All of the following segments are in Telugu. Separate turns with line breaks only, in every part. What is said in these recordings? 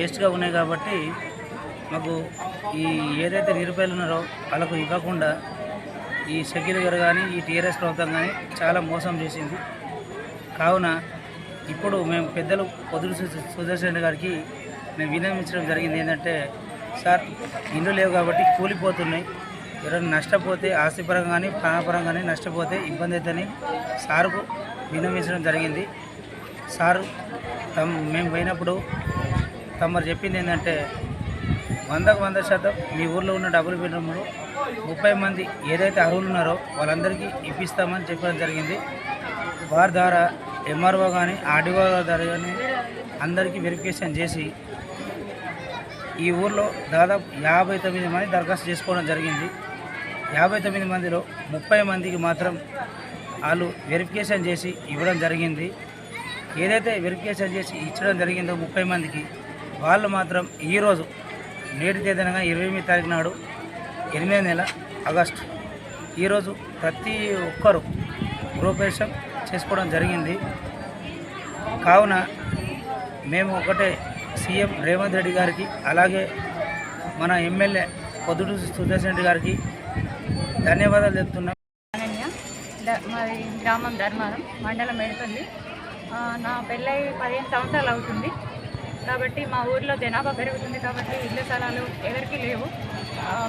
వేస్ట్గా ఉన్నాయి కాబట్టి మాకు ఈ ఏదైతే నిరుపేదలు ఉన్నారో వాళ్ళకు ఇవ్వకుండా ఈ షకీల్ గారు కానీ ఈ టీఆర్ఎస్ ప్రభుత్వం కానీ చాలా మోసం చేసింది. కావున ఇప్పుడు మేము పెద్దలు పొదులు సుదర్శన్ రెడ్డి గారికి మేము విన్నవించడం జరిగింది ఏంటంటే సార్ ఇండ్లు లేవు కాబట్టి కూలిపోతున్నాయి. ఎవరైనా నష్టపోతే ఆస్తిపరంగా కానీ ప్రాణపరంగా కానీ నష్టపోతే ఇబ్బంది అవుతుందని సార్కు విన్నవించడం జరిగింది. సారు తమ్ మేము పోయినప్పుడు తమరు చెప్పింది ఏంటంటే వందకు వంద శాతం మీ ఊర్లో ఉన్న డబుల్ బెడ్రూమ్లు ముప్పై మంది ఏదైతే అర్హులు ఉన్నారో వాళ్ళందరికీ ఇప్పిస్తామని చెప్పడం జరిగింది. వారి ద్వారా ఎంఆర్ఓ కానీ ఆర్డీఓ ద్వారా కానీ అందరికీ వెరిఫికేషన్ చేసి ఈ ఊర్లో దాదాపు యాభై తొమ్మిది మంది దరఖాస్తు చేసుకోవడం జరిగింది. యాభై తొమ్మిది మందిలో ముప్పై మందికి మాత్రం వాళ్ళు వెరిఫికేషన్ చేసి ఇవ్వడం జరిగింది. ఏదైతే వెరిఫికేషన్ చేసి ఇచ్చడం జరిగిందో ముప్పై మందికి వాళ్ళు మాత్రం ఈరోజు నేటి తేదీనగా ఇరవై ఎనిమిది తారీఖు నాడు ఎనిమిదో నెల ఆగస్టు. ఈరోజు ప్రతి ఒక్కరు గృహప్రవేశం చేసుకోవడం జరిగింది. కావున మేము ఒకటే సీఎం రేవంత్ రెడ్డి గారికి అలాగే మన ఎమ్మెల్యే పొద్దుటూరు సుదర్శన్ రెడ్డి గారికి ధన్యవాదాలు చెప్తున్నాం
అనన్య మాది గ్రామం ధర్మారం మండలం మెడపల్లి నా పెళ్ళై పదిహేను సంవత్సరాలు అవుతుంది. కాబట్టి మా ఊర్లో జనాభా పెరుగుతుంది కాబట్టి ఇళ్ళ స్థలాలు ఎవరికీ లేవు.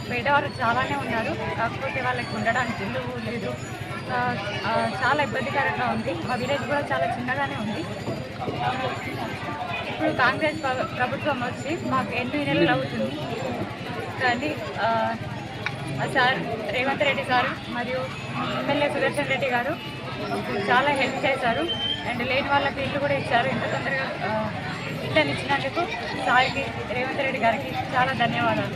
పేదవారు చాలానే ఉన్నారు. కాకపోతే వాళ్ళకి ఉండడానికి ఇల్లు లేదు. చాలా ఇబ్బందికరంగా ఉంది. మా విలేజ్ కూడా చాలా చిన్నగానే ఉంది. ఇప్పుడు కాంగ్రెస్ ప్రభుత్వం వచ్చి మాకు ఎనిమిది నెలలు అవుతుంది. కానీ సార్ రేవంత్ రెడ్డి గారు మరియు ఎమ్మెల్యే సుదర్శన్ రెడ్డి గారు చాలా హెల్ప్ చేశారు. అండ్ లేని వాళ్ళకి ఇల్లు కూడా ఇచ్చారు. ఇంత తొందరగా ఆ, ఇచ్చినందుకు సాయికి రేవంత్ రెడ్డి గారికి చాలా ధన్యవాదాలు.